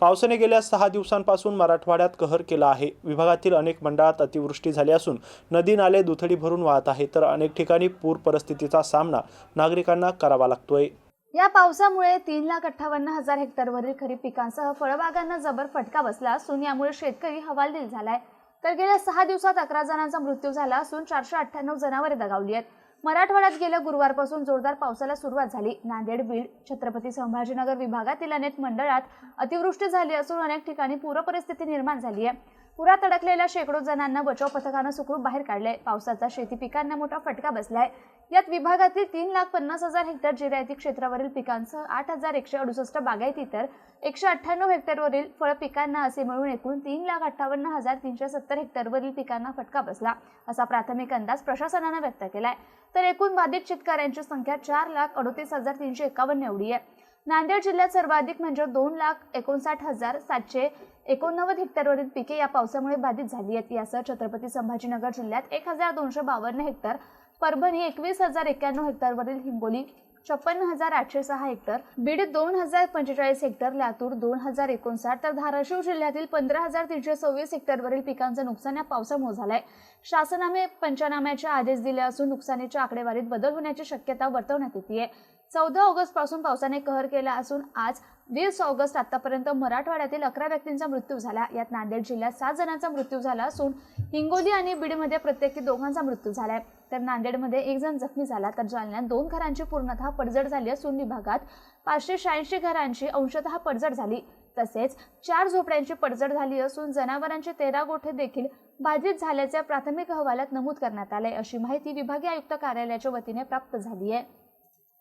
पावसाने गेल्या सहा दिवसांपासून मराठवाड्यात कहर केला आहे. विभागातील अनेक मंडळात अतिवृष्टी झाली असून नदी नाले दुथडी भरून वाहत आहे तर अनेक ठिकाणी पूर परिस्थितीचा सामना नागरिकांना करावा लागतोय. या पावसामुळे तीन लाख अठ्ठावन्न हजार हेक्टरवरील खरीप पिकांसह फळबागांना जबर फटका बसला असून यामुळे शेतकरी हवालदिल झालाय. तर गेल्या सहा दिवसात अकरा जणांचा मृत्यू झाला असून चारशे अठ्ठ्याण्णव जनावरे दगावली आहेत. मराठवाड्यात गेल्या गुरुवारपासून जोरदार पावसाला सुरुवात झाली. नांदेड बीड छत्रपती संभाजीनगर विभागातील अनेक मंडळात अतिवृष्टी झाली असून अनेक ठिकाणी पूरपरिस्थिती निर्माण झाली आहे. पुरात अडकलेल्या शेकडो जणांना बचाव पथकानं सुखरूप बाहेर काढले पावसाचा शेती पिकांना मोठा फटका बसलाय. यात विभागातील तीन लाख पन्नास हजार हेक्टर जिरायती क्षेत्रावरील पिकांसह आठ हजार एकशे अडुसष्ट बागायती तर एकशे अठ्ठ्याण्णव हेक्टरवरील फळ पिकांना असे मिळून एकूण तीन लाख अठ्ठावन्न हजार तीनशे सत्तर हेक्टरवरील पिकांना फटका बसला असा प्राथमिक अंदाज प्रशासनानं व्यक्त केलाय. तर एकूण बाधित शेतकऱ्यांची संख्या चार लाख अडोतीस हजार तीनशे एकावन्न एवढी आहे. नांदेड जिल्ह्यात सर्वाधिक म्हणजे दोन लाख एकोणसाठ हजार सातशे एकोणनव्वद हेक्टरवरील पिके या पावसामुळे बाधित झाली आहेत. यासह छत्रपती संभाजीनगर जिल्ह्यात एक हजार दोनशे बावन्न हेक्टर परभणी एकवीस हजार एक्क्याण्णव हेक्टरवरील हिंगोली छप्पन्न हजार आठशे सहा हेक्टर बीड दोन हजार पंचेचाळीस हेक्टर लातूर दोन हजार एकोणसाठ तर धाराशिव जिल्ह्यातील पंधरा हजार तीनशे सव्वीस हेक्टरवरील पिकांचं नुकसान या पावसामुळे झालंय. शासनाने पंचनाम्याचे आदेश दिले असून नुकसानीच्या आकडेवारीत बदल होण्याची शक्यता वर्तवण्यात येते चौदा ऑगस्टपासून पावसाने कहर केला असून आज वीस ऑगस्ट आतापर्यंत मराठवाड्यातील अकरा व्यक्तींचा मृत्यू झाला. यात नांदेड जिल्ह्यात सात जणांचा मृत्यू झाला असून हिंगोली आणि बीडमध्ये प्रत्येकी दोघांचा मृत्यू झालाय. तर नांदेडमध्ये एक जण जखमी झाला तर जालन्यात दोन घरांची पूर्णतः पडझड झाली असून विभागात पाचशे शहाऐंशी घरांची अंशतः पडझड झाली. तसेच चार झोपड्यांची पडझड झाली असून जनावरांचे तेरा गोठे देखील बाधित झाल्याचे प्राथमिक अहवालात नमूद करण्यात आले अशी माहिती विभागीय आयुक्त कार्यालयाच्या वतीने प्राप्त झाली आहे.